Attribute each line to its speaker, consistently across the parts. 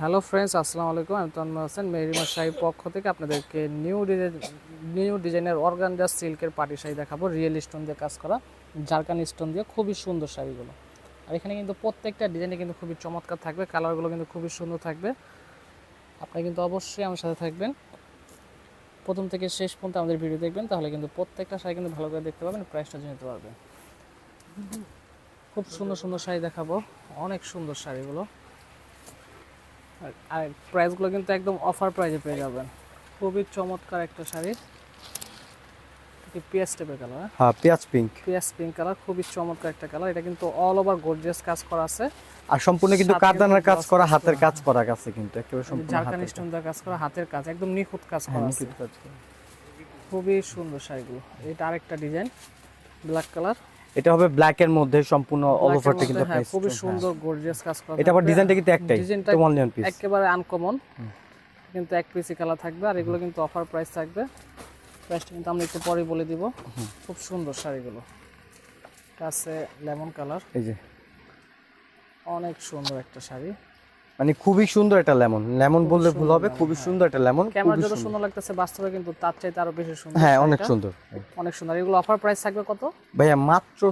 Speaker 1: Hello friends, আসসালামু আলাইকুম। আমি তন্ময় হোসেন মেরিমা শাড়ির পক্ষ থেকে আপনাদেরকে নিউ ডিজাইন, নিউ ডিজাইনের অর্গানজা সিল্কের পাটি শাড়ি দেখাবো। রিয়েল স্টোন দিয়ে কাজ করা, জারকান স্টোন দিয়ে খুবই সুন্দর শাড়িগুলো। আর এখানে কিন্তু প্রত্যেকটা ডিজাইনে কিন্তু খুবই চমৎকার থাকবে, কালারগুলো কিন্তু খুবই সুন্দর থাকবে। আপনি কিন্তু অবশ্যই আমার সাথে থাকবেন। প্রথম থেকে শেষ পর্যন্ত আমাদের ভিডিও দেখবেন, তাহলে কিন্তু প্রত্যেকটা শাড়ি কিন্তু ভালো করে দেখতে পাবেন প্রাইসটা জানতে পারবেন। খুব সুন্দর সুন্দর শাড়ি দেখাবো, অনেক সুন্দর শাড়িগুলো। আর- প্রাইসগুলো কিন্তু একদম অফার প্রাইসে পেয়ে যাবেন। খুবই চমৎকার একটা শাড়ি। কি পিয়াজ টাইপের কালার
Speaker 2: হ্যাঁ? পেঁয়াজ পিঙ্ক
Speaker 1: পিয়াজ পিঙ্ক কালার খুবই চমৎকার একটা কালার এটা কিন্তু অল ওভার গর্জিয়াস কাজ করা আছে।
Speaker 2: আর সম্পূর্ণ কিন্তু কাজ করা হাতের কাজ করা আছে কিন্তু একেবারে সম্পূর্ণ
Speaker 1: ঝাড়খান কাজ। করা হাতের কাজ একদম নিখুঁত কাজ
Speaker 2: হ্যাঁ,
Speaker 1: করা আছে। খুবই সুন্দর শাড়িগুলো। এটা আরেকটা ডিজাইন ব্ল্যাক কালার
Speaker 2: এটা হবে ব্ল্যাক এর মধ্যে সম্পূর্ণ অল ওভারটা কিন্তু
Speaker 1: হ্যাঁ
Speaker 2: আপনি
Speaker 1: খুবই সুন্দর গর্জিয়াস কাজ করা
Speaker 2: হ্যাঁ। এটা আবার ডিজাইনটা কিন্তু একটাই
Speaker 1: ডিজাইনটা
Speaker 2: ওয়ান ওয়ান পিস
Speaker 1: একেবারে আনকমন কিন্তু এক পিসি কালার থাকবে আর এগুলো কিন্তু অফার প্রাইস থাকবে। প্রাইসটা কিন্তু আমরা একটু পরে বলে দিব। খুব সুন্দর শাড়িগুলো। কাছে লেমন কালার
Speaker 2: এই যে।
Speaker 1: অনেক সুন্দর একটা শাড়ি।
Speaker 2: মানে খুবই সুন্দর একটা লেমন। লেমন বললে ভুল হবে খুবই সুন্দর একটা লেমন
Speaker 1: ক্যামেরা যত সুন্দর। লাগতেছে বাস্তবে কিন্তু তার চাইতে আরও বেশি সুন্দর
Speaker 2: হ্যাঁ অনেক সুন্দর।
Speaker 1: অনেক সুন্দর। এগুলো অফার প্রাইস থাকবে কত?
Speaker 2: ভাইয়া মাত্র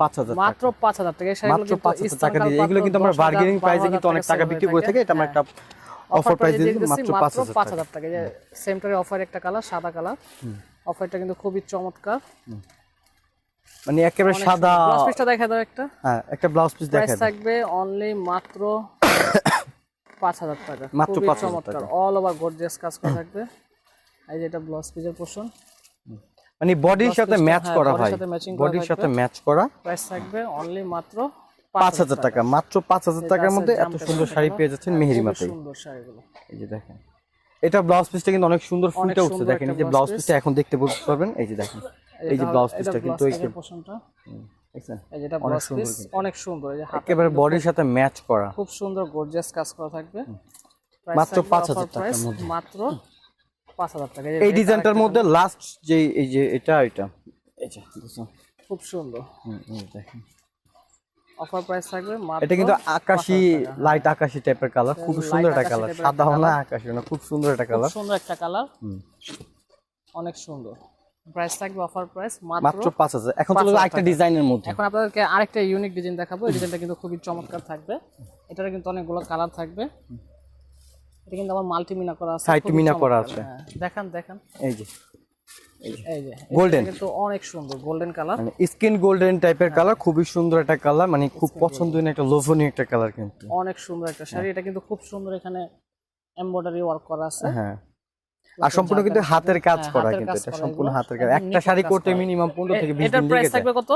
Speaker 2: পাঁচ হাজার
Speaker 1: মাত্র পাঁচ হাজার টাকা।
Speaker 2: মাত্র পাঁচ হাজার টাকা
Speaker 1: ইস্তানকার
Speaker 2: দিয়ে। এগুলো কিন্তু আমরা বার্গেনিং প্রাইসে কিন্তু অনেক টাকা বিক্রি করে
Speaker 1: থাকি।
Speaker 2: এটা আমরা একটা
Speaker 1: হ্যাঁ।
Speaker 2: অফার প্রাইস দিয়ে মাত্র পাঁচ হাজার টাকা।
Speaker 1: অফার একটা কালার সাদা কালার অফারটা কিন্তু খুবই চমৎকার।
Speaker 2: মানে একেবারে সাদা
Speaker 1: ব্লাউজ পিসটা দেখা দাও একটা।
Speaker 2: হ্যাঁ একটা ব্লাউজ পিস দেখা
Speaker 1: থাকবে অনলি মাত্র পাঁচ হাজার টাকা।
Speaker 2: মাত্র
Speaker 1: খুবই
Speaker 2: 5,000
Speaker 1: চমৎকার। অল ওভার গর্জিয়াস কাজ করা থাকবে। এই যে এটা ব্লাউজ পিসের পোর্শন
Speaker 2: মানে বডির সাথে ম্যাচ
Speaker 1: হ্যাঁ,
Speaker 2: করা
Speaker 1: করা
Speaker 2: বডির সাথে ম্যাচ করা।
Speaker 1: প্রাইস থাকবে অনলি মাত্র
Speaker 2: পাঁচ হাজার টাকা। মাত্র পাঁচ হাজার টাকার মধ্যে এত সুন্দর শাড়ি পেয়ে যাচ্ছেন
Speaker 1: হ্যাঁ, সুন্দর শাড়িগুলো।
Speaker 2: এই যে দেখেন। এটা ব্লাউজ পিসটা কিন্তু অনেক সুন্দর ফুটে উঠছে। দেখেন এই যে ব্লাউজ। পিসটা এখন দেখতে পারবেন। এই যে দেখেন। এই যে ব্লাউজ পিসটা কিন্তু এই
Speaker 1: পোর্শনটা
Speaker 2: অনেক
Speaker 1: ব্লাউজ পিস অনেক সুন্দর। এই যে
Speaker 2: একেবারে বডির সাথে ম্যাচ করা।
Speaker 1: খুব সুন্দর গর্জিয়াস কাজ করা থাকবে।
Speaker 2: মাত্র
Speaker 1: থাকবে
Speaker 2: 5,000 টাকার মধ্যে।
Speaker 1: মাত্র পাঁচ হাজার টাকা।
Speaker 2: এই ডিজাইনটার মধ্যে লাস্ট যে এই যে এটা এটা।
Speaker 1: খুব সুন্দর।
Speaker 2: হুম, দেখেন।
Speaker 1: অফার প্রাইস থাকবে মাত্র
Speaker 2: এটা কিন্তু আকাশি লাইট আকাশি টাইপের কালার খুব সুন্দর একটা কালার সাদা না আকাশি না খুব সুন্দর একটা কালার
Speaker 1: সুন্দর একটা কালার অনেক সুন্দর। প্রাইস থাকবে অফার প্রাইস
Speaker 2: মাত্র
Speaker 1: মাত্র
Speaker 2: পাঁচ হাজার। এখন চলে একটা ডিজাইনের মধ্যে।
Speaker 1: এখন আপনাদেরকে আরেকটা ইউনিক ডিজাইন দেখাবো। এই ডিজাইনটা কিন্তু খুবই চমৎকার থাকবে। এটার কিন্তু অনেকগুলো কালার থাকবে। এটা কিন্তু আমার মাল্টিমিনা করা আছে
Speaker 2: Side মিনা করা আছে।
Speaker 1: হ্যাঁ, দেখান দেখান।
Speaker 2: এই যে।
Speaker 1: এই যে। কিন্তু অনেক সুন্দর গোল্ডেন কালার
Speaker 2: স্কিন গোল্ডেন টাইপের কালার খুবই সুন্দর একটা কালার মানে খুব পছন্দনীয় একটা লোভনীয় একটা কালার কিন্তু।
Speaker 1: অনেক সুন্দর একটা শাড়ি। এটা কিন্তু খুব সুন্দর এখানে এমব্রয়ডারি ওয়ার্ক করা আছে।
Speaker 2: হ্যাঁ। আর সম্পূর্ণ কিন্তু হাতের কাজ
Speaker 1: হ্যাঁ,
Speaker 2: করা কিন্তু এটা সম্পূর্ণ হাতের কাজ। একটা শাড়ি করতে মিনিমাম পনেরো থেকে বিশ
Speaker 1: এটার
Speaker 2: দিন
Speaker 1: প্রাইস
Speaker 2: লেগে
Speaker 1: থাকবে কত?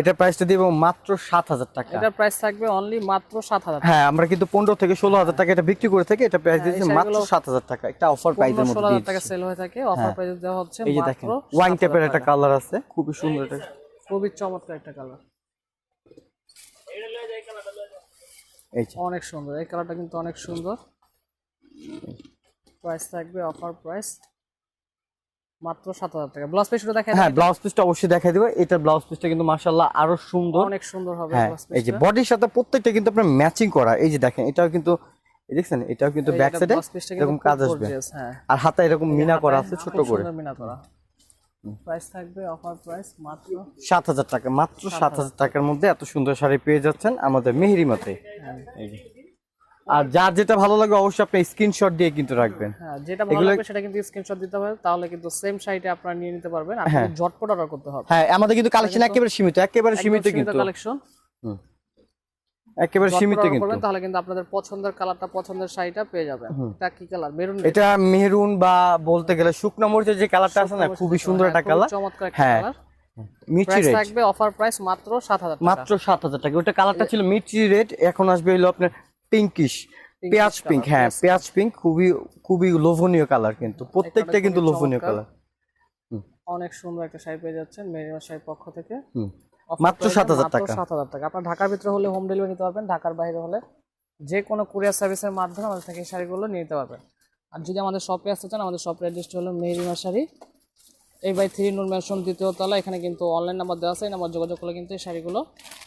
Speaker 2: এটার প্রাইসটা দিব মাত্র সাত হাজার টাকা।
Speaker 1: এটা প্রাইস থাকবে অনলি মাত্র সাত হাজার
Speaker 2: হ্যাঁ আমরা কিন্তু পনেরো থেকে ষোলো হাজার টাকা এটা বিক্রি করে থাকি এটা প্রাইস দিয়েছি
Speaker 1: হ্যাঁ,
Speaker 2: মাত্র
Speaker 1: শাড়িগুলো
Speaker 2: সাত হাজার টাকা। একটা অফার প্রাইসের
Speaker 1: ষোলো
Speaker 2: মধ্যে
Speaker 1: হাজার টাকা সেল হয়ে থাকে। অফার প্রাইস দেওয়া হচ্ছে
Speaker 2: এই যে দেখেন ওয়াইন
Speaker 1: 7,000
Speaker 2: টাইপের একটা কালার আছে খুবই সুন্দর এটা
Speaker 1: খুবই চমৎকার একটা কালার
Speaker 2: এই
Speaker 1: অনেক সুন্দর এই কালারটা কিন্তু অনেক সুন্দর। প্রাইস থাকবে অফার প্রাইস মাত্র সাত হাজার টাকা। ব্লাউজ পিসটা দেখা
Speaker 2: হ্যাঁ ব্লাউজ পিসটা অবশ্যই দেখাই দিব। এটা ব্লাউজ পিসটা কিন্তু মাশাআল্লাহ আরও সুন্দর।
Speaker 1: অনেক সুন্দর হবে
Speaker 2: হ্যাঁ এই যে বডির সাথে প্রত্যেকটা কিন্তু আপনার ম্যাচিং করা। এই যে দেখেন এটাও কিন্তু এই দেখছেন এটাও কিন্তু ব্যাক সাইডে এরকম কাজ আসবে।
Speaker 1: হ্যাঁ।
Speaker 2: আর হাতে এরকম মিনা করা আছে ছোট করে।
Speaker 1: সুন্দর মিনা করা। প্রাইস থাকবে অফার প্রাইস মাত্র
Speaker 2: সাত হাজার টাকা মাত্র সাত হাজার টাকার মধ্যে এত সুন্দর শাড়ি পেয়ে যাচ্ছেন আমাদের মেহেরিমাতে এই যে। আর যার যেটা ভালো লাগে অবশ্যই আপনি স্ক্রিনশট দিয়ে কিন্তু রাখবেন।
Speaker 1: হ্যাঁ যেটা ভালো লাগবে সেটা কিন্তু স্ক্রিনশট দিতে হবে তাহলে কিন্তু সেম শাড়িটা আপনারা নিয়ে নিতে পারবেন। আর কিন্তু ঝটপট অর্ডার করতে হবে।
Speaker 2: হ্যাঁ আমাদের কিন্তু কালেকশন একেবারে সীমিত একেবারে সীমিত কিন্তু।
Speaker 1: কালেকশন
Speaker 2: হুম। একেবারে সীমিত কিন্তু।
Speaker 1: তাহলে কিন্তু আপনাদের পছন্দের কালারটা পছন্দের শাড়িটা পেয়ে যাবেন। এটা কি কালার মেরুন
Speaker 2: এটা মেরুন বা বলতে গেলে শুকনো মরিচের যে কালারটা আছে না খুবই সুন্দর একটা কালার
Speaker 1: চমৎকার একটা
Speaker 2: হ্যাঁ।
Speaker 1: কালার থাকবে অফার প্রাইস মাত্র 7000 টাকা।
Speaker 2: মাত্র সাত হাজার টাকা। ওটা কালারটা ছিল মির্চি রেড এখন আসবে হলো আপনার পিঙ্কিশ পেঁয়াজ পিঙ্ক হ্যাঁ পেঁয়াজ পিঙ্ক খুবই খুবই লোভনীয় কালার কিন্তু প্রত্যেকটা কিন্তু লোভনীয় কালার
Speaker 1: অনেক সুন্দর একটা শাড়ি পেয়ে যাচ্ছেন মেরিনা শাড়ির পক্ষ থেকে।
Speaker 2: মাত্র 7,000
Speaker 1: মাত্র
Speaker 2: টাকা।
Speaker 1: 7000 টাকা। আপনার ঢাকার ভিতরে হলে হোম ডেলিভারি নিতে পারবেন ঢাকার বাইরে হলে যে কোনো কুরিয়ার সার্ভিসের মাধ্যমে আমাদের থেকে শাড়িগুলো নিয়ে নিতে পারবেন। আর যদি আমাদের শপে আসতে চান আমাদের শপের অ্যাড্রেসটা হলো মেহরিমা শাড়ি এই বাই থ্রি নুন ম্যানশন দ্বিতীয় তলা। এখানে কিন্তু অনলাইন নাম্বার দেওয়া আছে এই নাম্বার যোগাযোগ করলে কিন্তু এই শাড়িগুলো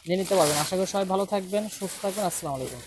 Speaker 1: নিয়ে নিতে পারবেন। আশা করি সবাই ভালো থাকবেন সুস্থ থাকবেন। আসসালামু আলাইকুম।